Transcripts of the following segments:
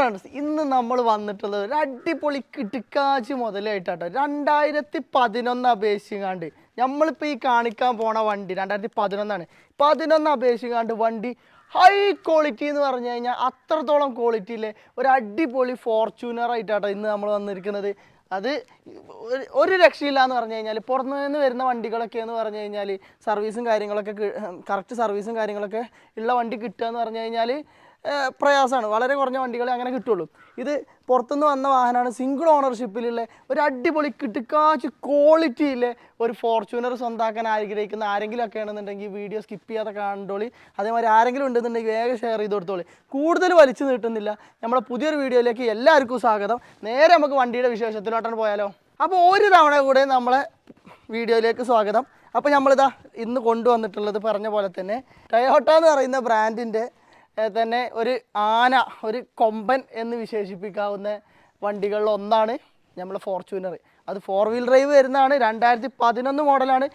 Runners ഇന്ന് നമ്മൾ വന്നിട്ടുള്ളത് ഒരു അടിപൊളി കിടുക്കാച്ച് മുതലായിട്ടാട്ടോ. രണ്ടായിരത്തി പതിനൊന്ന് അപേക്ഷിക്കാണ്ട് നമ്മളിപ്പോൾ ഈ കാണിക്കാൻ പോണ വണ്ടി രണ്ടായിരത്തി പതിനൊന്നാണ് പതിനൊന്ന് അപേക്ഷിക്കാണ്ട് വണ്ടി ഹൈ ക്വാളിറ്റി എന്ന് പറഞ്ഞു കഴിഞ്ഞാൽ അത്രത്തോളം ക്വാളിറ്റിയിലെ ഒരു അടിപൊളി ഫോർച്യൂണർ ആയിട്ടാട്ടോ ഇന്ന് നമ്മൾ വന്നിരിക്കുന്നത്. അത് ഒരു- ഒരു രക്ഷയില്ല എന്ന് പറഞ്ഞു കഴിഞ്ഞാൽ പുറത്തു നിന്ന് വരുന്ന വണ്ടികളൊക്കെ എന്ന് പറഞ്ഞു കഴിഞ്ഞാൽ സർവീസും കാര്യങ്ങളൊക്കെ കറക്റ്റ് സർവീസും കാര്യങ്ങളൊക്കെ ഉള്ള വണ്ടി കിട്ടുക എന്ന് പറഞ്ഞു കഴിഞ്ഞാൽ പ്രയാസമാണ്. വളരെ കുറഞ്ഞ വണ്ടികളെ അങ്ങനെ കിട്ടുള്ളൂ. ഇത് പുറത്തുനിന്ന് വന്ന വാഹനമാണ്. സിംഗിൾ ഓണർഷിപ്പിലുള്ള ഒരു അടിപൊളി കിട്ടുക്കാച്ച് ക്വാളിറ്റിയിലെ ഒരു ഫോർച്യൂണർ സ്വന്താക്കാൻ ആഗ്രഹിക്കുന്ന ആരെങ്കിലും ഒക്കെ ആണെന്നുണ്ടെങ്കിൽ വീഡിയോ സ്കിപ്പ് ചെയ്യാതെ കണ്ടോളി. അതേമാതിരി ആരെങ്കിലും ഉണ്ടെന്നുണ്ടെങ്കിൽ വേഗം ഷെയർ ചെയ്ത് കൊടുത്തോളി. കൂടുതൽ വലിച്ചു നീട്ടുന്നില്ല. നമ്മുടെ പുതിയൊരു വീഡിയോയിലേക്ക് എല്ലാവർക്കും സ്വാഗതം. നേരെ നമുക്ക് വണ്ടിയുടെ വിശേഷത്തിലോട്ടാണ് പോയാലോ? അപ്പോൾ ഒരു തവണ കൂടെ നമ്മളെ വീഡിയോയിലേക്ക് സ്വാഗതം. അപ്പോൾ നമ്മളിതാ ഇന്ന് കൊണ്ടുവന്നിട്ടുള്ളത് പറഞ്ഞ പോലെ തന്നെ ടയോട്ട എന്ന് പറയുന്ന ബ്രാൻഡിന്റെ തന്നെ ഒരു ആന ഒരു കൊമ്പൻ എന്ന് വിശേഷിപ്പിക്കാവുന്ന വണ്ടികളിൽ ഒന്നാണ് നമ്മൾ ഫോർച്യൂണർ അത് ഫോർ വീൽ ഡ്രൈവ് വരുന്നതാണ് രണ്ടായിരത്തി പതിനൊന്ന് മോഡലാണ്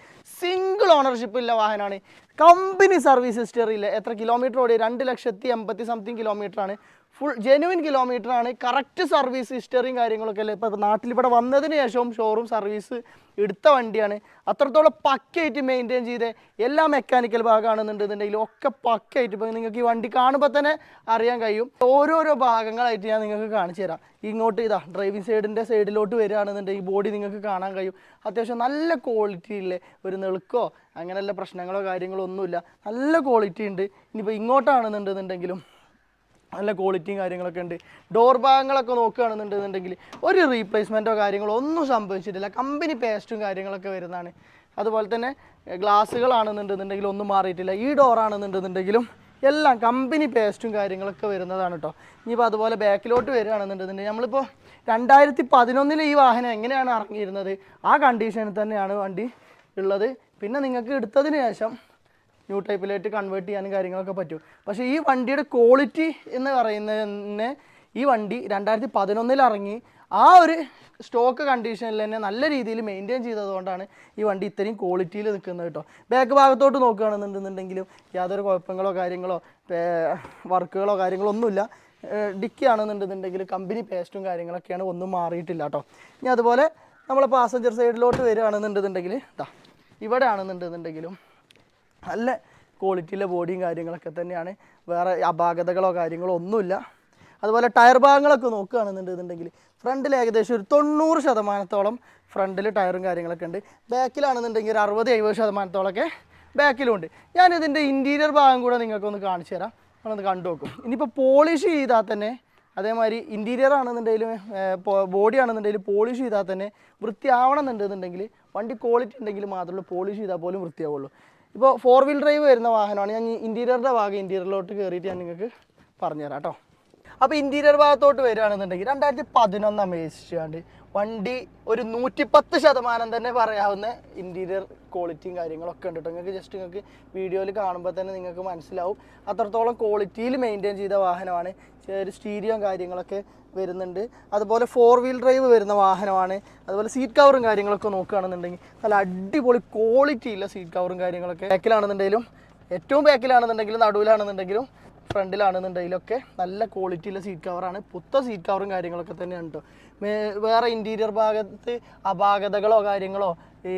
സിംഗിൾ ഓണർഷിപ്പ് ഉള്ള വാഹനമാണ്. കമ്പനി സർവീസ് ഹിസ്റ്ററി ഇല്ല എത്ര കിലോമീറ്റർ ഓടി രണ്ട് ലക്ഷത്തി എൺപത്തി സംതിങ് കിലോമീറ്റർ ആണ്. ഫുൾ ജെനുവിൻ കിലോമീറ്റർ ആണ്. കറക്റ്റ് സർവീസ് ഹിസ്റ്ററിയും കാര്യങ്ങളൊക്കെ അല്ലേ? ഇപ്പോൾ നാട്ടിൽ ഇവിടെ വന്നതിന് ശേഷവും ഷോറൂം സർവീസ് എടുത്ത വണ്ടിയാണ്. അത്രത്തോളം പക്കയായിട്ട് മെയിന്റെയിൻ ചെയ്ത് എല്ലാ മെക്കാനിക്കൽ ഭാഗമാണെന്നുണ്ടെന്നുണ്ടെങ്കിലും ഒക്കെ പക്കയായിട്ട് ഇപ്പോൾ നിങ്ങൾക്ക് ഈ വണ്ടി കാണുമ്പോൾ തന്നെ അറിയാൻ കഴിയും. ഓരോരോ ഭാഗങ്ങളായിട്ട് ഞാൻ നിങ്ങൾക്ക് കാണിച്ചു തരാം. ഇങ്ങോട്ട് ഇതാ ഡ്രൈവിംഗ് സൈഡിന്റെ സൈഡിലോട്ട് വരികയാണെന്നുണ്ടെങ്കിൽ ബോഡി നിങ്ങൾക്ക് കാണാൻ കഴിയും. അത്യാവശ്യം നല്ല ക്വാളിറ്റി ഉള്ള ഒരു നെളുക്കോ അങ്ങനെയുള്ള പ്രശ്നങ്ങളോ കാര്യങ്ങളോ ഒന്നുമില്ല. നല്ല ക്വാളിറ്റി ഉണ്ട്. ഇനിയിപ്പോൾ ഇങ്ങോട്ടാണെന്നുണ്ടെന്നുണ്ടെങ്കിലും നല്ല ക്വാളിറ്റിയും കാര്യങ്ങളൊക്കെ ഉണ്ട്. ഡോർ ഭാഗങ്ങളൊക്കെ നോക്കുകയാണെന്നുണ്ടെന്നുണ്ടെങ്കിൽ ഒരു റീപ്ലേസ്മെന്റോ കാര്യങ്ങളോ ഒന്നും സംഭവിച്ചിട്ടില്ല. കമ്പനി പേസ്റ്റും കാര്യങ്ങളൊക്കെ വരുന്നതാണ്. അതുപോലെ തന്നെ ഗ്ലാസ്സുകളാണെന്നുണ്ടെന്നുണ്ടെങ്കിൽ ഒന്നും മാറിയിട്ടില്ല. ഈ ഡോറാണെന്നുണ്ടെന്നുണ്ടെങ്കിലും എല്ലാം കമ്പനി പേസ്റ്റും കാര്യങ്ങളൊക്കെ വരുന്നതാണ് കേട്ടോ ഇനിയിപ്പോൾ അതുപോലെ ബാക്കിലോട്ട് വരികയാണെന്നുണ്ടെന്നുണ്ടെങ്കിൽ നമ്മളിപ്പോൾ രണ്ടായിരത്തി പതിനൊന്നിൽ ഈ വാഹനം എങ്ങനെയാണ് ഇറങ്ങിയിരുന്നത്? ആ കണ്ടീഷനിൽ തന്നെയാണ് വണ്ടി ഉള്ളത്. പിന്നെ നിങ്ങൾക്ക് എടുത്തതിന് ശേഷം ന്യൂ ടൈപ്പിലായിട്ട് കൺവേർട്ട് ചെയ്യാനും കാര്യങ്ങളൊക്കെ പറ്റും. പക്ഷേ ഈ വണ്ടിയുടെ ക്വാളിറ്റി എന്ന് പറയുന്നതിന് ഈ വണ്ടി രണ്ടായിരത്തി പതിനൊന്നിൽ ഇറങ്ങി ആ ഒരു സ്റ്റോക്ക് കണ്ടീഷനിൽ തന്നെ നല്ല രീതിയിൽ മെയിന്റെയിൻ ചെയ്തതുകൊണ്ടാണ് ഈ വണ്ടി ഇത്രയും ക്വാളിറ്റിയിൽ നിൽക്കുന്നത് കേട്ടോ. ബാക്ക് ഭാഗത്തോട്ട് നോക്കുകയാണെന്നുണ്ടെന്നുണ്ടെങ്കിലും യാതൊരു കുഴപ്പങ്ങളോ കാര്യങ്ങളോ വർക്കുകളോ കാര്യങ്ങളോ ഒന്നുമില്ല. ഡിക്കി ആണെന്നുണ്ടെന്നുണ്ടെങ്കിൽ കമ്പനി പേസ്റ്റും കാര്യങ്ങളൊക്കെയാണ് ഒന്നും മാറിയിട്ടില്ല കേട്ടോ. ഇനി അതുപോലെ നമ്മളെ പാസഞ്ചർ സൈഡിലോട്ട് വരികയാണെന്നുണ്ടെന്നുണ്ടെങ്കിൽ ഇതാ ഇവിടെ ആണെന്നുണ്ടെന്നുണ്ടെങ്കിലും നല്ല ക്വാളിറ്റിയിലെ ബോഡിയും കാര്യങ്ങളൊക്കെ തന്നെയാണ്. വേറെ അപാകതകളോ കാര്യങ്ങളോ ഒന്നുമില്ല. അതുപോലെ ടയർ ഭാഗങ്ങളൊക്കെ നോക്കുകയാണെന്നുണ്ടെന്നുണ്ടെങ്കിൽ ഫ്രണ്ടിൽ ഏകദേശം ഒരു തൊണ്ണൂറ് ശതമാനത്തോളം ഫ്രണ്ടിൽ ടയറും കാര്യങ്ങളൊക്കെ ഉണ്ട്. ബാക്കിലാണെന്നുണ്ടെങ്കിൽ ഒരു അറുപത് എഴുപത് ശതമാനത്തോളമൊക്കെ ബാക്കിലുണ്ട്. ഞാനിതിന്റെ ഇന്റീരിയർ ഭാഗം കൂടെ നിങ്ങൾക്കൊന്ന് കാണിച്ചു തരാം. നമ്മളൊന്ന് കണ്ടു നോക്കും. ഇനിയിപ്പോൾ പോളിഷ് ചെയ്താൽ തന്നെ അതേമാതിരി ഇന്റീരിയർ ആണെന്നുണ്ടെങ്കിലും ബോഡി ആണെന്നുണ്ടെങ്കിലും പോളിഷ് ചെയ്താൽ തന്നെ വൃത്തിയാവണമെന്നുണ്ടെന്നുണ്ടെങ്കിൽ വണ്ടി ക്വാളിറ്റി ഉണ്ടെങ്കിൽ മാത്രമേ പോളിഷ് ചെയ്താൽ പോലും വൃത്തിയാവുള്ളൂ. ഇപ്പോൾ ഫോർ വീൽ ഡ്രൈവ് വരുന്ന വാഹനമാണ്. ഞാൻ ഇന്റീരിയറിന്റെ ഭാഗം ഇന്റീരിയറിലോട്ട് കയറിയിട്ട് ഞാൻ നിങ്ങൾക്ക് പറഞ്ഞുതരാം കേട്ടോ. അപ്പോൾ ഇന്റീരിയർ ഭാഗത്തോട്ട് വരികയാണെന്നുണ്ടെങ്കിൽ രണ്ടായിരത്തി പതിനൊന്ന് അപേക്ഷിച്ചുകൊണ്ട് വണ്ടി ഒരു നൂറ്റിപ്പത്ത് ശതമാനം തന്നെ പറയാവുന്ന ഇന്റീരിയർ ക്വാളിറ്റിയും കാര്യങ്ങളൊക്കെ ഉണ്ട് കേട്ടോ. നിങ്ങൾക്ക് ജസ്റ്റ് നിങ്ങൾക്ക് വീഡിയോയിൽ കാണുമ്പോൾ തന്നെ നിങ്ങൾക്ക് മനസ്സിലാവും. അത്രത്തോളം ക്വാളിറ്റിയിൽ മെയിന്റെയിൻ ചെയ്ത വാഹനമാണ്. ഒരു സ്റ്റീരിയോ കാര്യങ്ങളൊക്കെ വരുന്നുണ്ട്. അതുപോലെ ഫോർ വീൽ ഡ്രൈവ് വരുന്ന വാഹനമാണ്. അതുപോലെ സീറ്റ് കവറും കാര്യങ്ങളൊക്കെ നോക്കുകയാണെന്നുണ്ടെങ്കിൽ നല്ല അടിപൊളി ക്വാളിറ്റി സീറ്റ് കവറും കാര്യങ്ങളൊക്കെ ബാക്കിലാണെന്നുണ്ടെങ്കിലും ഏറ്റവും ബാക്കിലാണെന്നുണ്ടെങ്കിലും നടുവിലാണെന്നുണ്ടെങ്കിലും ഫ്രണ്ടിലാണെന്നുണ്ടെങ്കിലൊക്കെ നല്ല ക്വാളിറ്റിയുള്ള സീറ്റ് കവറാണ് പുത്ത സീറ്റ് കവറും കാര്യങ്ങളൊക്കെ തന്നെയാണ് കേട്ടോ വേറെ ഇന്റീരിയർ ഭാഗത്ത് അപാകതകളോ കാര്യങ്ങളോ ഈ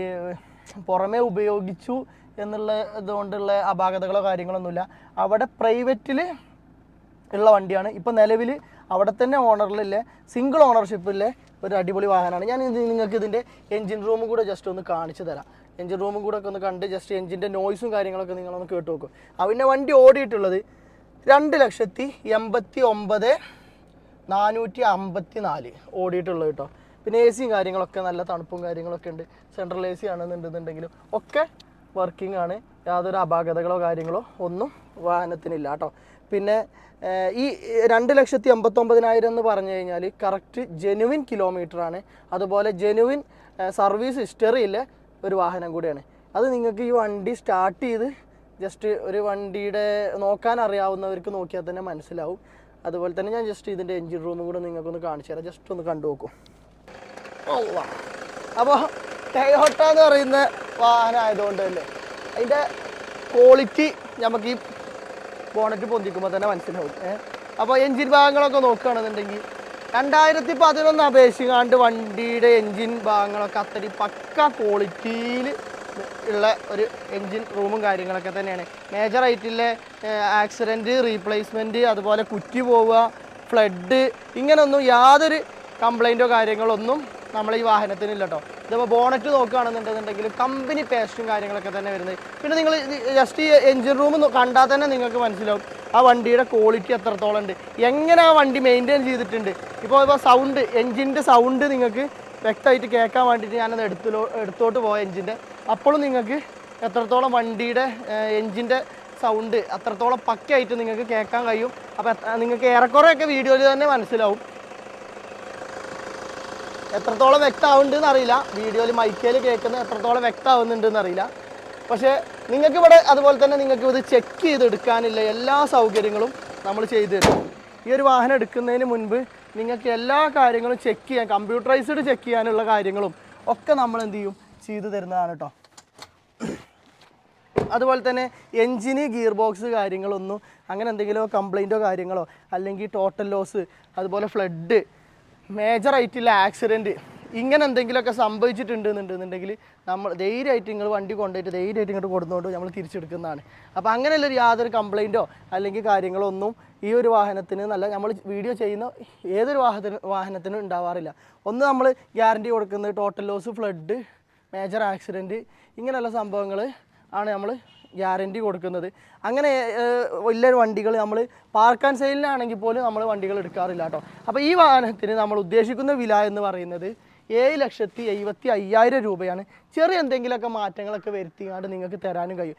പുറമേ ഉപയോഗിച്ചു എന്നുള്ള ഇതുകൊണ്ടുള്ള അപാകതകളോ കാര്യങ്ങളൊന്നുമില്ല. അവിടെ പ്രൈവറ്റിൽ ഉള്ള വണ്ടിയാണ്. ഇപ്പോൾ നിലവിൽ അവിടെ തന്നെ ഓണറിലില്ലേ സിംഗിൾ ഓണർഷിപ്പിലെ ഒരു അടിപൊളി വാഹനമാണ്. ഞാൻ നിങ്ങൾക്ക് ഇതിന്റെ എൻജിൻ റൂമും കൂടെ ജസ്റ്റ് ഒന്ന് കാണിച്ചു തരാം. എൻജിൻ റൂമും കൂടെ ഒക്കെ ഒന്ന് കണ്ട് ജസ്റ്റ് എൻജിന്റെ നോയ്സും കാര്യങ്ങളൊക്കെ നിങ്ങളൊന്ന് കേട്ട് നോക്കും. അവന്റെ വണ്ടി ഓടിയിട്ടുള്ളത് രണ്ട് ലക്ഷത്തി എൺപത്തി ഒമ്പത് നാനൂറ്റി അമ്പത്തി നാല് ഓടിയിട്ടുള്ളത് കേട്ടോ. പിന്നെ എ സിയും കാര്യങ്ങളൊക്കെ നല്ല തണുപ്പും കാര്യങ്ങളൊക്കെ ഉണ്ട്. സെൻട്രൽ എ സി ആണെന്നുണ്ടെന്നുണ്ടെങ്കിലും ഒക്കെ വർക്കിംഗ് ആണ്. യാതൊരു അപാകതകളോ കാര്യങ്ങളോ ഒന്നും വാഹനത്തിനില്ല കേട്ടോ. പിന്നെ ഈ രണ്ട് ലക്ഷത്തി എൺപത്തൊമ്പതിനായിരം എന്ന് പറഞ്ഞു കഴിഞ്ഞാൽ കറക്റ്റ് ജെനുവിൻ ആണ്. അതുപോലെ ജെനുവിൻ സർവീസ് ഹിസ്റ്ററിയിലെ ഒരു വാഹനം കൂടിയാണ്. അത് നിങ്ങൾക്ക് ഈ വണ്ടി സ്റ്റാർട്ട് ചെയ്ത് ജസ്റ്റ് ഒരു വണ്ടിയുടെ നോക്കാൻ അറിയാവുന്നവർക്ക് നോക്കിയാൽ തന്നെ മനസ്സിലാവും. അതുപോലെ തന്നെ ഞാൻ ജസ്റ്റ് ഇതിന്റെ എൻജിൻ റൂമും കൂടെ നിങ്ങൾക്കൊന്ന് കാണിച്ചു തരാം. ജസ്റ്റ് ഒന്ന് കണ്ടു നോക്കും. അപ്പോൾ ടയോട്ട എന്ന് പറയുന്ന വാഹനം ആയതുകൊണ്ട് തന്നെ അതിന്റെ ക്വാളിറ്റി നമുക്ക് ഈ ബോണറ്റ് പൊന്തിക്കുമ്പോൾ തന്നെ മനസ്സിലാവും. അപ്പോൾ എൻജിൻ ഭാഗങ്ങളൊക്കെ നോക്കുകയാണെന്നുണ്ടെങ്കിൽ രണ്ടായിരത്തി പതിനൊന്ന് അപേക്ഷിക്കാണ്ട് വണ്ടിയുടെ എൻജിൻ ഭാഗങ്ങളൊക്കെ അത്രയും പക്ക ക്വാളിറ്റിയിൽ ഉള്ള ഒരു എൻജിൻ റൂമും കാര്യങ്ങളൊക്കെ തന്നെയാണ്. മേജർ ആയിട്ടുള്ള ആക്സിഡന്റ് റീപ്ലേസ്മെന്റ് അതുപോലെ കുറ്റി പോവുക ഫ്ലഡ് ഇങ്ങനൊന്നും യാതൊരു കംപ്ലൈന്റോ കാര്യങ്ങളൊന്നും നമ്മൾ ഈ വാഹനത്തിനില്ല കേട്ടോ ഇതിപ്പോൾ ബോണറ്റ് നോക്കുകയാണെന്നുണ്ടെന്നുണ്ടെങ്കിൽ കമ്പനി പേസ്റ്റും കാര്യങ്ങളൊക്കെ തന്നെ വരുന്നത്. പിന്നെ നിങ്ങൾ ജസ്റ്റ് ഈ എൻജിൻ റൂം കണ്ടാൽ തന്നെ നിങ്ങൾക്ക് മനസ്സിലാവും. ആ വണ്ടിയുടെ ക്വാളിറ്റി എത്രത്തോളം ഉണ്ട്. എങ്ങനെ ആ വണ്ടി മെയിന്റെയിൻ ചെയ്തിട്ടുണ്ട്. ഇപ്പോൾ ഇപ്പോൾ സൗണ്ട് എൻജിന്റെ സൗണ്ട് നിങ്ങൾക്ക് വ്യക്തമായിട്ട് കേൾക്കാൻ വേണ്ടിയിട്ട് ഞാനത് എടുത്തോ എടുത്തോട്ട് പോയ എഞ്ചിന്റെ. അപ്പോഴും നിങ്ങൾക്ക് എത്രത്തോളം വണ്ടിയുടെ എഞ്ചിന്റെ സൗണ്ട് അത്രത്തോളം പക്കയായിട്ട് നിങ്ങൾക്ക് കേൾക്കാൻ കഴിയും. അപ്പോൾ നിങ്ങൾക്ക് ഏറെക്കുറെയൊക്കെ വീഡിയോയിൽ തന്നെ മനസ്സിലാവും. എത്രത്തോളം വ്യക്തമാവുന്നുണ്ടെന്ന് അറിയില്ല. വീഡിയോയിൽ മൈക്കേൽ കേൾക്കുന്നത് എത്രത്തോളം വ്യക്തമാവുന്നുണ്ടെന്ന് അറിയില്ല. പക്ഷേ നിങ്ങൾക്ക് ഇവിടെ അതുപോലെ തന്നെ നിങ്ങൾക്ക് ഇത് ചെക്ക് ചെയ്തെടുക്കാനുള്ള എല്ലാ സൗകര്യങ്ങളും നമ്മൾ ചെയ്തു തരും. ഈ ഒരു വാഹനം എടുക്കുന്നതിന് മുൻപ് നിങ്ങൾക്ക് എല്ലാ കാര്യങ്ങളും ചെക്ക് ചെയ്യാൻ കമ്പ്യൂട്ടറൈസ്ഡ് ചെക്ക് ചെയ്യാനുള്ള കാര്യങ്ങളും ഒക്കെ നമ്മൾ എന്ത് ചെയ്യും? ചെയ്തു തരുന്നതാണ് കേട്ടോ അതുപോലെ തന്നെ എൻജിന് ഗിയർ ബോക്സ് കാര്യങ്ങളൊന്നും അങ്ങനെ എന്തെങ്കിലും കംപ്ലൈന്റോ കാര്യങ്ങളോ അല്ലെങ്കിൽ ടോട്ടൽ ലോസ് അതുപോലെ ഫ്ലഡ് മേജർ ആയിട്ടുള്ള ആക്സിഡന്റ് ഇങ്ങനെ എന്തെങ്കിലുമൊക്കെ സംഭവിച്ചിട്ടുണ്ടെന്നുണ്ടെന്നുണ്ടെങ്കിൽ നമ്മൾ ധൈര്യമായിട്ട് നിങ്ങൾ വണ്ടി കൊണ്ടുപോയിട്ട് ധൈര്യമായിട്ട് ഇങ്ങോട്ട് കൊടുത്തുകൊണ്ട് നമ്മൾ തിരിച്ചെടുക്കുന്നതാണ്. അപ്പോൾ അങ്ങനെയുള്ള യാതൊരു കംപ്ലൈന്റോ അല്ലെങ്കിൽ കാര്യങ്ങളോ ഒന്നും ഈ ഒരു വാഹനത്തിന് നല്ല നമ്മൾ വീഡിയോ ചെയ്യുന്ന ഏതൊരു വാഹന വാഹനത്തിനും ഉണ്ടാവാറില്ല. ഒന്ന് നമ്മൾ ഗ്യാരണ്ടി കൊടുക്കുന്നത് total loss flood major accident ഇങ്ങനെയുള്ള സംഭവങ്ങൾ ആണ് നമ്മൾ ഗ്യാരണ്ടി കൊടുക്കുന്നത്. അങ്ങനെ വലിയൊരു വണ്ടികൾ നമ്മൾ പാർക്ക് ആൻഡ് സെയിലിനാണെങ്കിൽ പോലും നമ്മൾ വണ്ടികൾ എടുക്കാറില്ല കേട്ടോ. അപ്പോൾ ഈ വാഹനത്തിന് നമ്മൾ ഉദ്ദേശിക്കുന്ന വില എന്ന് പറയുന്നത് ഏഴ് ലക്ഷത്തി എഴുപത്തി അയ്യായിരം രൂപയാണ്. ചെറിയ എന്തെങ്കിലുമൊക്കെ മാറ്റങ്ങളൊക്കെ വരുത്തിയാണ്ട് നിങ്ങൾക്ക് തരാനും കഴിയും.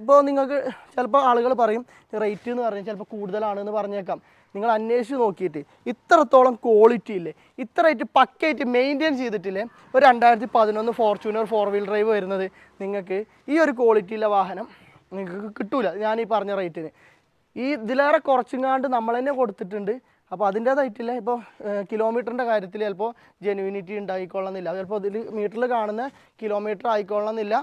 ഇപ്പോൾ നിങ്ങൾക്ക് ചിലപ്പോൾ ആളുകൾ പറയും റേറ്റ് എന്ന് പറഞ്ഞാൽ ചിലപ്പോൾ കൂടുതലാണെന്ന് പറഞ്ഞേക്കാം. നിങ്ങൾ അന്വേഷിച്ച് നോക്കിയിട്ട് ഇത്രത്തോളം ക്വാളിറ്റി ഇല്ലേ? ഇത്രയായിട്ട് പക്കയായിട്ട് മെയിന്റെയിൻ ചെയ്തിട്ടില്ലേ? ഒരു രണ്ടായിരത്തി പതിനൊന്ന് ഫോർച്യൂണർ ഫോർ വീൽ ഡ്രൈവ് വരുന്നത് നിങ്ങൾക്ക് ഈ ഒരു ക്വാളിറ്റിയിലെ വാഹനം നിങ്ങൾക്ക് കിട്ടൂല. ഞാൻ ഈ പറഞ്ഞ റേറ്റിന് ഈ ഇതിലേറെ കാണ്ട് നമ്മൾ തന്നെ കൊടുത്തിട്ടുണ്ട്. അപ്പോൾ അതിന്റേതായിട്ടില്ല. ഇപ്പോൾ കിലോമീറ്ററിന്റെ കാര്യത്തിൽ ചിലപ്പോൾ ജെനുവിനിറ്റി ഉണ്ടായിക്കൊള്ളുന്നില്ല ചിലപ്പോൾ ഇതിൽ മീറ്ററിൽ കാണുന്ന കിലോമീറ്റർ ആയിക്കൊള്ളുന്നില്ല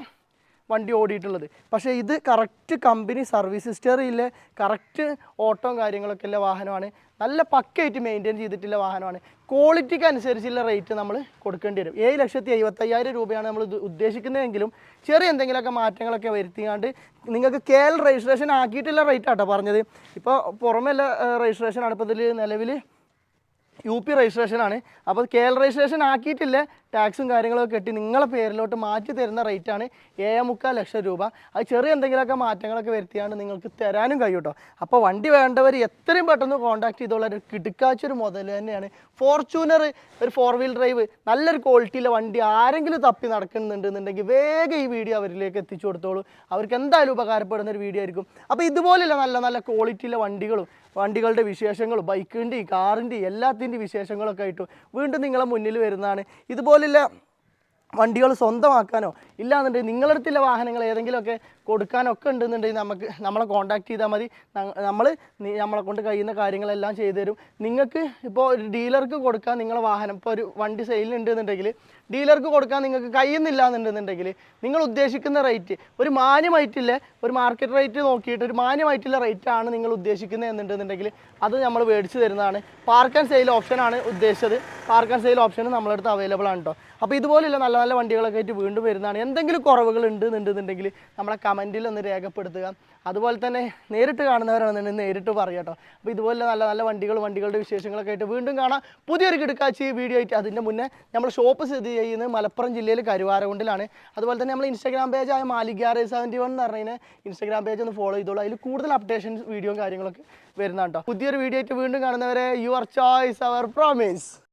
വണ്ടി ഓടിയിട്ടുള്ളത്. പക്ഷേ ഇത് കറക്റ്റ് കമ്പനി സർവീസ് ഹിസ്റ്ററിയിലെ കറക്റ്റ് ഓട്ടവും കാര്യങ്ങളൊക്കെ ഉള്ള വാഹനമാണ്. നല്ല പക്കയായിട്ട് മെയിന്റെയിൻ ചെയ്തിട്ടുള്ള വാഹനമാണ്. ക്വാളിറ്റിക്ക് അനുസരിച്ചുള്ള റേറ്റ് നമ്മൾ കൊടുക്കേണ്ടി വരും. ഏഴ് ലക്ഷത്തി എഴുപത്തയ്യായിരം രൂപയാണ് നമ്മൾ ഉദ്ദേശിക്കുന്നതെങ്കിലും ചെറിയ എന്തെങ്കിലുമൊക്കെ മാറ്റങ്ങളൊക്കെ വരുത്തിയാണ്ട് നിങ്ങൾക്ക് കെ എൽ രജിസ്ട്രേഷൻ ആക്കിയിട്ടുള്ള റേറ്റ് ആട്ടോ പറഞ്ഞത്. ഇപ്പോൾ പുറമെയുള്ള രജിസ്ട്രേഷനാണ് ഇപ്പോൾ ഇതിൽ നിലവിൽ യു പി രജിസ്ട്രേഷനാണ് അപ്പോൾ കെ എൽ രജിസ്ട്രേഷൻ ആക്കിയിട്ടില്ല. ടാക്സും കാര്യങ്ങളൊക്കെ കെട്ടി നിങ്ങളെ പേരിലോട്ട് മാറ്റി തരുന്ന റേറ്റാണ് ഏഴ് മുക്കാൽ ലക്ഷം രൂപ. അത് ചെറിയ എന്തെങ്കിലുമൊക്കെ മാറ്റങ്ങളൊക്കെ വരുത്തിയാണ് നിങ്ങൾക്ക് തരാനും കഴിയും കേട്ടോ അപ്പോൾ വണ്ടി വേണ്ടവർ എത്രയും പെട്ടെന്ന് കോൺടാക്ട് ചെയ്തോളാം. ഒരു കിടുക്കാച്ചൊരു മുതൽ തന്നെയാണ്. ഫോർച്യൂണർ ഒരു ഫോർ വീൽ ഡ്രൈവ് നല്ലൊരു ക്വാളിറ്റിയിലെ വണ്ടി ആരെങ്കിലും തപ്പി നടക്കുന്നുണ്ടെന്നുണ്ടെങ്കിൽ വേഗം ഈ വീഡിയോ അവരിലേക്ക് എത്തിച്ചു കൊടുത്തോളൂ. അവർക്ക് എന്തായാലും ഉപകാരപ്പെടുന്ന ഒരു വീഡിയോ ആയിരിക്കും. അപ്പോൾ ഇതുപോലെയുള്ള നല്ല നല്ല ക്വാളിറ്റിയിലെ വണ്ടികളും വണ്ടികളുടെ വിശേഷങ്ങളും ബൈക്കിന്റെയും കാറിന്റെയും എല്ലാത്തിന്റെയും വിശേഷങ്ങളൊക്കെ ആയിട്ട് വീണ്ടും നിങ്ങളെ മുന്നിൽ വരുന്നതാണ്. ഇതുപോലുള്ള വണ്ടികൾ സ്വന്തമാക്കാനോ ഇല്ലാന്നുണ്ടെങ്കിൽ നിങ്ങളടുത്തുള്ള വാഹനങ്ങൾ ഏതെങ്കിലുമൊക്കെ കൊടുക്കാനൊക്കെ ഉണ്ടെന്നുണ്ടെങ്കിൽ നമുക്ക് നമ്മളെ കോൺടാക്ട് ചെയ്താൽ മതി. നമ്മൾ നമ്മളെ കൊണ്ട് കഴിയുന്ന കാര്യങ്ങളെല്ലാം ചെയ്തു തരും നിങ്ങൾക്ക് ഇപ്പോൾ ഒരു ഡീലർക്ക് കൊടുക്കാൻ നിങ്ങളെ വാഹനം ഇപ്പോൾ ഒരു വണ്ടി സെയിലുണ്ടെന്നുണ്ടെങ്കിൽ ഡീലർക്ക് കൊടുക്കാൻ നിങ്ങൾക്ക് കഴിയുന്നില്ല എന്നുണ്ടെന്നുണ്ടെങ്കിൽ നിങ്ങൾ ഉദ്ദേശിക്കുന്ന റേറ്റ് ഒരു മാന്യമായിട്ടില്ല ഒരു മാർക്കറ്റ് റേറ്റ് നോക്കിയിട്ട് ഒരു മാന്യമായിട്ടുള്ള ആണ് നിങ്ങൾ ഉദ്ദേശിക്കുന്നത് എന്നുണ്ടെന്നുണ്ടെങ്കിൽ അത് നമ്മൾ മേടിച്ച് തരുന്നതാണ്. പാർക്ക് ആൻഡ് സെയിൽ ഓപ്ഷനാണ് ഉദ്ദേശിച്ചത്. പാർക്ക് ആൻഡ് സെയിൽ ഓപ്ഷൻ നമ്മളടുത്ത് അവൈലബിൾ ആണ് കേട്ടോ അപ്പോൾ ഇതുപോലെയുള്ള നല്ല നല്ല വണ്ടികളൊക്കെ ആയിട്ട് വീണ്ടും വരുന്നതാണ്. എന്തെങ്കിലും കുറവുകൾ ഉണ്ട് എന്നുണ്ടെന്നുണ്ടെങ്കിൽ നമ്മളെ കമന്റിൽ ഒന്ന് രേഖപ്പെടുത്തുക. അതുപോലെ തന്നെ നേരിട്ട് കാണുന്നവരാണെന്നുണ്ടെങ്കിൽ നേരിട്ട് പറയാം കേട്ടോ. അപ്പോൾ ഇതുപോലെ നല്ല നല്ല വണ്ടികൾ വണ്ടികളുടെ വിശേഷങ്ങളൊക്കെ ആയിട്ട് വീണ്ടും കാണാം. പുതിയൊരു കിടക്കാച്ചി വീഡിയോ ആയിട്ട് അതിന്റെ മുന്നേ നമ്മൾ ഷോപ്പ് സ്ഥിതി ചെയ്യുന്നത് മലപ്പുറം ജില്ലയിൽ കരുവാരകുണ്ടിലാണ്. അതുപോലെ തന്നെ നമ്മൾ ഇൻസ്റ്റാഗ്രാം പേജ് ആയ മാലിക് സെവന്റി വൺ എന്ന് പറഞ്ഞാൽ ഇൻസ്റ്റാഗ്രാം പേജ് ഒന്ന് ഫോളോ ചെയ്തോളൂ. അതിൽ കൂടുതൽ അപ്ഡേഷൻ വീഡിയോയും കാര്യങ്ങളൊക്കെ വരുന്നതാണ് കേട്ടോ. പുതിയൊരു വീഡിയോ ആയിട്ട് വീണ്ടും കാണുന്നവരെ യുവർ ചോയ്സ് അവർ പ്രോമിസ്